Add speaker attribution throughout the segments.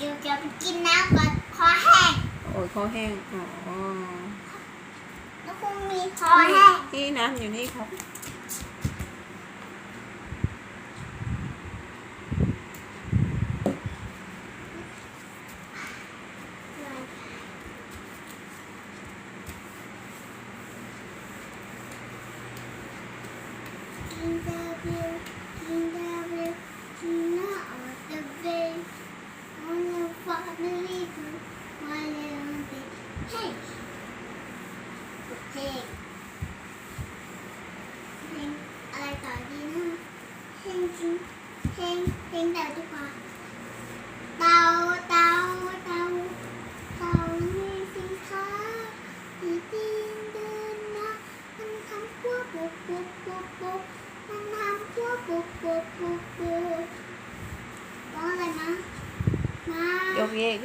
Speaker 1: จะไปกินน้ำก่อนคอแห้ง
Speaker 2: โอ้ยคอแห้ง อ๋อ
Speaker 1: แล้วคงมีคอแห้ง
Speaker 2: นี่น้ำอยู่นี่ครับ
Speaker 1: กินดาวิวกินดาวิวกินหน้าออกเดอะเบย์วันนี้ฟ้าไม่รีบมาเลยมัน เป็นเฮ้ยเพลงเพลงอะไรต่อดีนะเพลงจริงเพลงเพลงเต่าดีกว่าเต่าเต่าเต่าเต่ามีสินค้าที่ดินเดินนะมันทำพวกปุ๊บปุ๊บปุ๊บปุ๊บมันทำพวกปุ๊บปุ๊บปุ๊บปุ๊บร้องอะไรนะมาย
Speaker 2: กเยก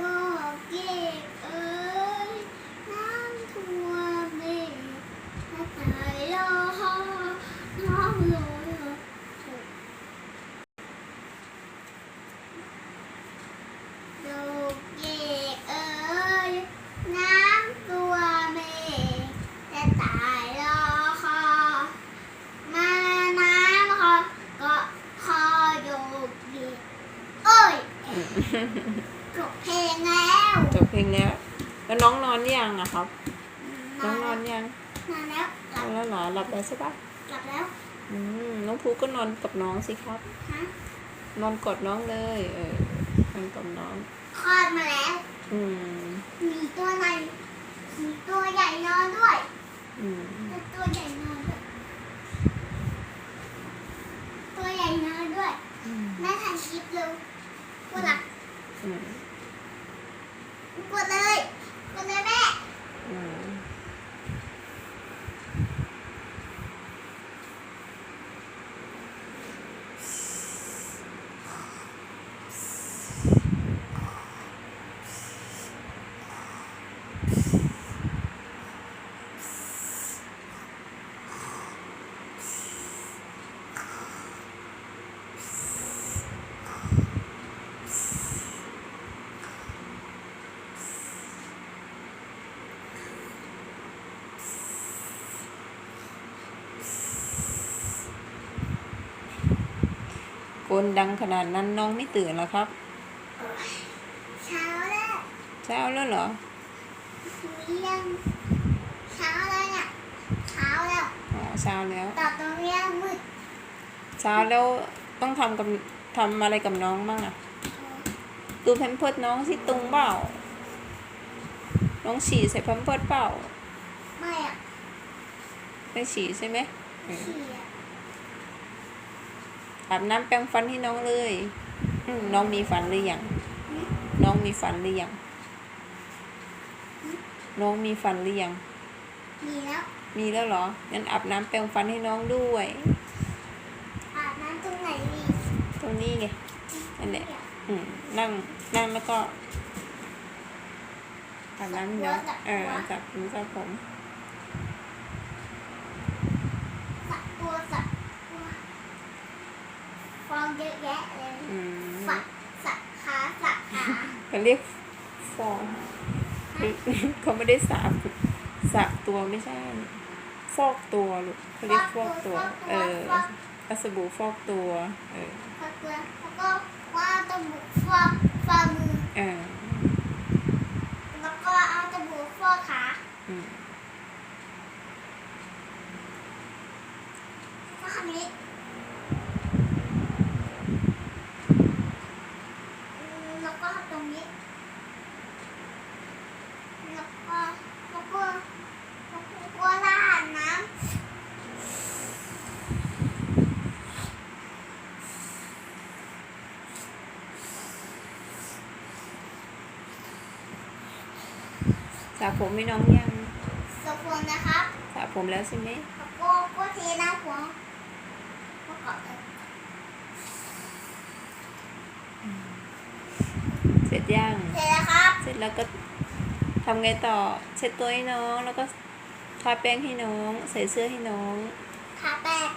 Speaker 1: ดอกเกกเอ้ยน้ำท่วมเมฆถ้าตายรอน้องลอยดอกเกกเอ้ยน้ำตัวเมฆจะตายรอคอมาน้ำคอก็คอโยกเยกเอ้ย จบเพลงแล้ว
Speaker 2: จบเพลงแล้ว แล้วน้องนอนยังอะครับ น้องนอนยัง
Speaker 1: นานแล้วห
Speaker 2: น
Speaker 1: ลั
Speaker 2: อบนแล้วเหรอหลับแล้วใช่ปะ
Speaker 1: หลับแล้ว
Speaker 2: อืมน้องภูก็นอนกับน้องสิครับ
Speaker 1: ฮะ
Speaker 2: นอนกอดน้องเลย เออนอนกับน้อง
Speaker 1: คลอดมาแล้ว
Speaker 2: อืม
Speaker 1: มีตัวไหนมีตัวใหญ่นอนด้วย
Speaker 2: อืม
Speaker 1: แต่ตัวใหญ่นอนด้วยตัวใหญ่นอนด้วย
Speaker 2: อืม
Speaker 1: แม่ถ่ายคลิปเร็วกดหลับ
Speaker 2: อืม
Speaker 1: กดเลยกดเลยแม่
Speaker 2: อืม โก นดังขนาดนั้นน้องไม่ตื่นเหรอครับ
Speaker 1: เช้าแล้ว
Speaker 2: เช้าแล้วเหรอ
Speaker 1: มียังเช้าแล้วเนี่ยเช้าแล้ว
Speaker 2: อ๋อเช้าแล้ว
Speaker 1: แต่ตรงเนี้ยมืด
Speaker 2: เช้าแล้วต้องทำกับทำอะไรกับน้องบ้างอะดูแพมเพิร์ดน้องสิตุงเปล่า น้องฉี่ใส่แพมเพิร์ดเปล่า
Speaker 1: ไม่อะ
Speaker 2: ไม่ฉี่ใช่ไหมเออ
Speaker 1: ขี่อะ
Speaker 2: อาบน้ำแปรงฟันให้น้องเลยอืมน้องมีฟันหรือยัง น้องมีฟันหรือยัง น้องมีฟันหรือยัง
Speaker 1: มีแล้ว
Speaker 2: มีแล้วเหรอ งั้นอาบน้ำแปรงฟันให้น้องด้วย
Speaker 1: อาบน้ำตรงไหนดี
Speaker 2: ตรงนี้ไง นั่นแหละ อืม นั่ง นั่งแล้วก็อาบน้ำให้น้องเออจับหูจับผม
Speaker 1: สักตัวสักตัวฟอง เยอะแยะเลย
Speaker 2: อืม
Speaker 1: สักสักขาสักขา
Speaker 2: เขาเรียกฟองเขาไม่ได้สาบสาบตัวไม่ใช่ ฟอกตัวลูกเขาเรียกฟอกตัว เออเอาสบู่ฟอกตัว เออ
Speaker 1: ฟอกตัวแล้วก็ว่าตะบุกฟอกฝ่ามือ
Speaker 2: เออ
Speaker 1: แล้วก็เอาตะบุกฟอกขา
Speaker 2: อืม
Speaker 1: ก็คำนี้อืมแล้วก็ตรงนี้แล้วก็แล้วก็แล้วก็ราดน้
Speaker 2: ส ระผมให้น้องยังำ
Speaker 1: สะพวนนะครับ
Speaker 2: สระผมแล้วใช่ไหม
Speaker 1: แล้วก็ก็เทน้ำหัวก็กดเลย
Speaker 2: เสร็จยัง
Speaker 1: เสร็จแล้วครับ
Speaker 2: เสร็จแล้วก็ทำไงต่อ เช็ดตัวให้น้อง แล้วก็ทาแป้งให้น้อง ใส่เสื้อให้น้อง
Speaker 1: ทาแป้ง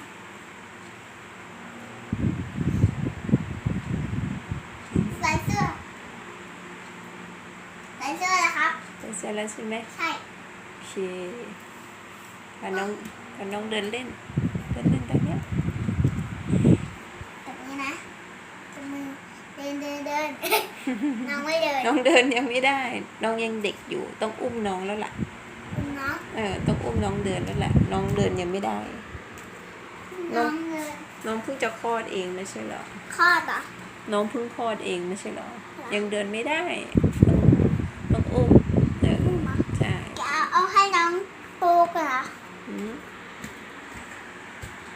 Speaker 1: ใส่เสื้อ
Speaker 2: เสร็จแล้วใช่ไหม
Speaker 1: ใช่
Speaker 2: โอเคพาน้องพาน้องเดินเล่น เดินเล่นตรงเนี้ย
Speaker 1: แบบนี้นะจะมือเดินเดินเดิน น้องไม่เดิน
Speaker 2: น้องเดินยังไม่ได้ น้องยังเด็กอยู่ ต้องอุ้มน้องแล้วล่ะ
Speaker 1: คุณน้อง
Speaker 2: เออ ต้องอุ้มน้องเดินแล้วแหละน้องเดินยังไม่ได้ น้
Speaker 1: น้
Speaker 2: อ
Speaker 1: องงเดิน
Speaker 2: น้องเพิ่งจะคลอดเองไม่ใช่เหรอ
Speaker 1: คลอดเหรอ
Speaker 2: น้องเพิ่งคลอดเองไม่ใช่เหรอ
Speaker 1: อ
Speaker 2: ยังเดินไม่ได้ ต้องต้องอุ้ม เออใ